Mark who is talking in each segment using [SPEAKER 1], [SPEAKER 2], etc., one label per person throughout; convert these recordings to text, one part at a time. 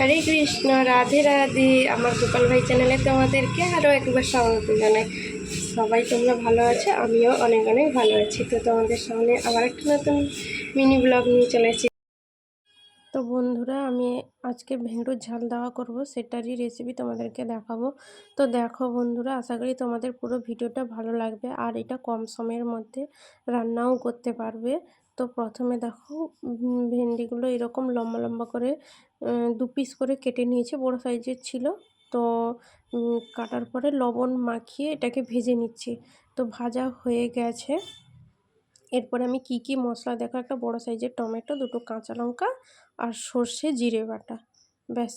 [SPEAKER 1] হরে কৃষ্ণ, রাধে রাধে। আমার গোপাল ভাই চ্যানেলে তোমাদেরকে আরও একবার স্বাগত জানাই। সবাই তোমরা ভালো আছো? আমিও অনেক অনেক ভালো আছি। তো তোমাদের সামনে আবার একটা নতুন মিনি ব্লগ নিয়ে চলেছি তো বন্ধুরা, আমি আজকে ভেন্ডুর ঝাল দেওয়া করব, সেটারই রেসিপি তোমাদেরকে দেখাবো। তো দেখো বন্ধুরা, আশা করি তোমাদের পুরো ভিডিওটা ভালো লাগবে। আর এটা কম সময়ের মধ্যে রান্নাও করতে পারবে। তো প্রথমে দেখো ভেন্ডিগুলো এরকম লম্বা লম্বা করে দু পিস করে কেটে নিয়েছি, বড় সাইজের ছিল। তো কাটার পরে লবণ মাখিয়ে এটাকে ভেজে নিচ্ছি। তো ভাজা হয়ে গেছে। এরপরে আমি কি কি মশলা দেখো, একটা বড় সাইজের টমেটো, দুটো কাঁচা লঙ্কা আর সর্ষে জিরে বাটা। ব্যাস,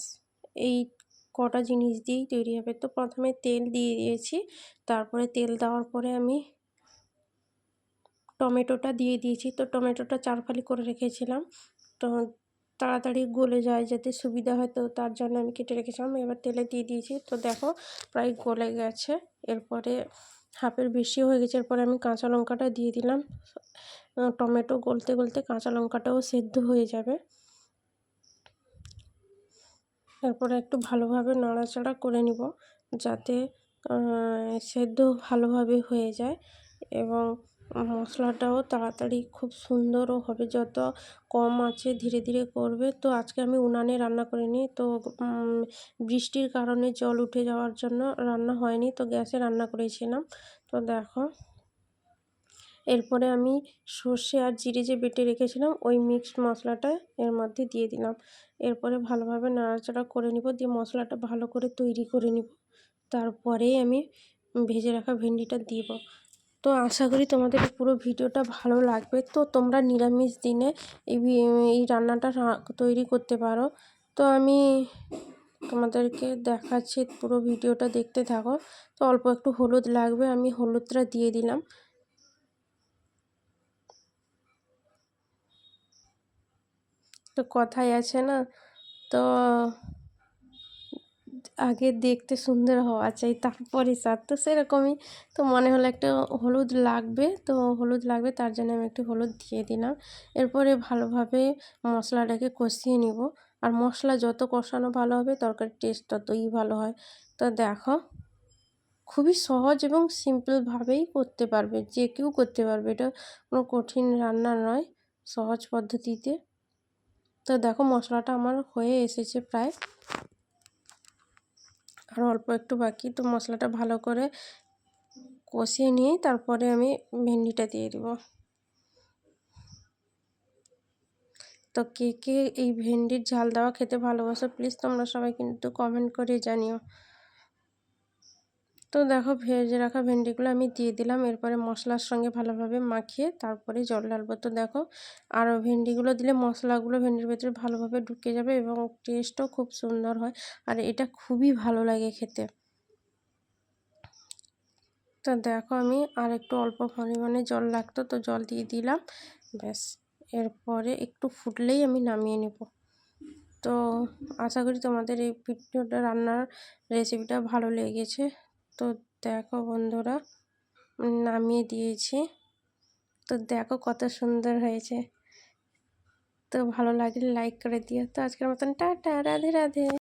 [SPEAKER 1] এই কটা জিনিস দিয়েই তৈরি হবে। তো প্রথমে তেল দিয়ে দিয়েছি। তারপরে তেল দেওয়ার পরে আমি টমেটোটা দিয়ে দিয়েছি। তো টমেটোটা চারফালি করে রেখেছিলাম। তো তাড়াতাড়ি গলে যায়, যাতে সুবিধা হয়, তো তার জন্য আমি কেটে রেখেছিলাম। এবার তেলে দিয়ে দিয়েছি। তো দেখো, প্রায় গলে গেছে। এরপরে হাফের বেশি হয়ে গেছে। এরপরে আমি কাঁচা লঙ্কাটা দিয়ে দিলাম। টমেটো গলতে গলতে কাঁচা লঙ্কাটাও সেদ্ধ হয়ে যাবে। তারপরে একটু ভালোভাবে নাড়াচাড়া করে নিব, যাতে সেদ্ধ ভালোভাবে হয়ে যায়। এবং মশলাটাও তাড়াতাড়ি খুব সুন্দরও হবে, যত কম আছে ধীরে ধীরে করবে। তো আজকে আমি উনানে রান্না করিনি তো বৃষ্টির কারণে জল উঠে যাওয়ার জন্য রান্না হয়নি, তো গ্যাসে রান্না করেছিলাম। তো দেখো, এরপরে আমি সর্ষে আর জিরে যে বেটে রেখেছিলাম, ওই মিক্সড মশলাটা এর মধ্যে দিয়ে দিলাম। এরপরে ভালোভাবে নাড়াচাড়া করে নিব, দিয়ে মশলাটা ভালো করে তৈরি করে নিব। তারপরেই আমি ভেজে রাখা ভেন্ডিটা দিব। তো আশা করি তোমাদের পুরো ভিডিওটা ভালো লাগবে। তো তোমরা নিরামিষ দিনে এই এই রান্নাটা তৈরি করতে পারো। তো আমি তোমাদেরকে দেখাচ্ছি পুরো ভিডিওটা দেখতে থাকো। তো অল্প একটু হলুদ লাগবে, আমি হলুদটা দিয়ে দিলাম। তো কথাই আছে না? তো আগে দেখতে সুন্দর হওয়া চাই, তারপরে স্বাদ। তো সেরকমই, তো মনে হলো একটা হলুদ লাগবে, তো হলুদ লাগবে, তার জন্য আমি একটু হলুদ দিয়ে দিলাম। এরপরে ভালোভাবে মশলাটাকে কষিয়ে নিব। আর মশলা যত কষানো ভালো হবে, তরকারির টেস্ট ততই ভালো হয়। তো দেখো, খুবই সহজ এবং সিম্পলভাবেই করতে পারবে, যে কেউ করতে পারবে। এটা কোনো কঠিন রান্না নয়, সহজ পদ্ধতিতে। তো দেখো, মশলাটা আমার হয়ে এসেছে প্রায়। আর অল্প একটু বাকি, তো মশলাটা ভালো করে কষিয়ে নিয়ে তারপরে আমি ভেন্ডিটা দিয়ে দেব। তো কে কে এই ভেন্ডির ঝাল দেওয়া খেতে ভালোবাসো প্লিজ তোমরা সবাই কিন্তু কমেন্ট করে জানিও। তো দেখো ভেজে রাখা ভেন্ডিগুলো আমি দিয়ে দিলাম। এরপরে মশলার সঙ্গে ভালোভাবে মাখিয়ে তারপরে জল ঢালবো। তো দেখো আর ভেন্ডিগুলো দিলে মশলাগুলো ভেন্ডির ভেতরে ভালোভাবে ঢুকে যাবে এবং টেস্টও খুব সুন্দর হয় আর এটা খুবই ভালো লাগে খেতে। তো দেখো আমি আর একটু অল্প পরিমাণে জল লাগতো তো জল দিয়ে দিলাম। ব্যাস, এরপরে একটু ফুটলেই আমি নামিয়ে নেব। তো আশা করি তোমাদের এই ভিডিওটা রান্নার রেসিপিটা ভালো লেগেছে। তো দেখো বন্ধুরা, নামিয়ে দিয়েছি। তো দেখো কত সুন্দর হয়েছে। তো ভালো লাগলে লাইক করে দিও। তো আজকের মতন, টাটা, রাধে রাধে।